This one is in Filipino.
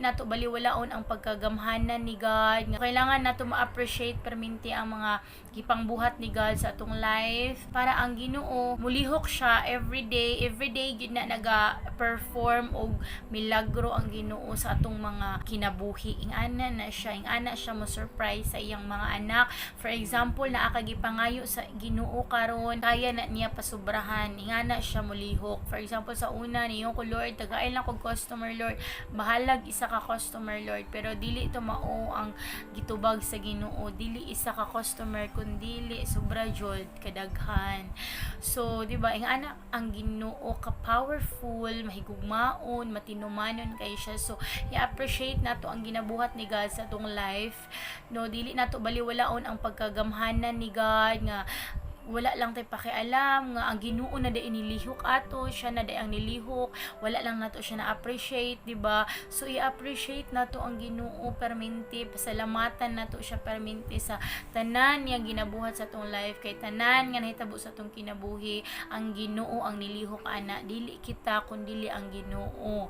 nato baliwalaon ang pagkagamhanan ni God. Nga kailangan nato ma-appreciate perminti ang mga gipangbuhat ni God sa atong life. Para ang Ginoo mulihok siya every day. Every day gid na naga perform og milagro ang Ginoo sa atong mga kinabuhi. Ingana na siya ingana siya mo surprise sa iyang mga anak. For example naa ka gipangayo sa Ginoo karon. Kaya na niya pasubrahan. Ingana siya mulihok. For example sa una niyo ko Lord tagaay lang kog customer Lord. Bahalag isa ka customer Lord pero dili ito mao ang gitubag sa Ginoo. Dili isa ka customer kundi sobra jud kadaghan. So di ba ang anak ang Ginoo ka powerful mahigugmaon matinumanon kay siya. So i-appreciate nato ang ginabuhat ni God sa atong life. No dili nato baliwalaon ang pagkagamhanan ni God nga wala lang tay pakialam nga ang Ginoo na day inilihok ato siya na day ang nilihok. Wala lang nato siya na appreciate di ba? So i-appreciate nato ang Ginoo perminti pasalamatan nato siya perminti sa tanan nga ginabuhat sa atong life. Kay tanan nga nahitabo sa atong kinabuhi ang Ginoo ang nilihok ana. Dili kita kun dili ang Ginoo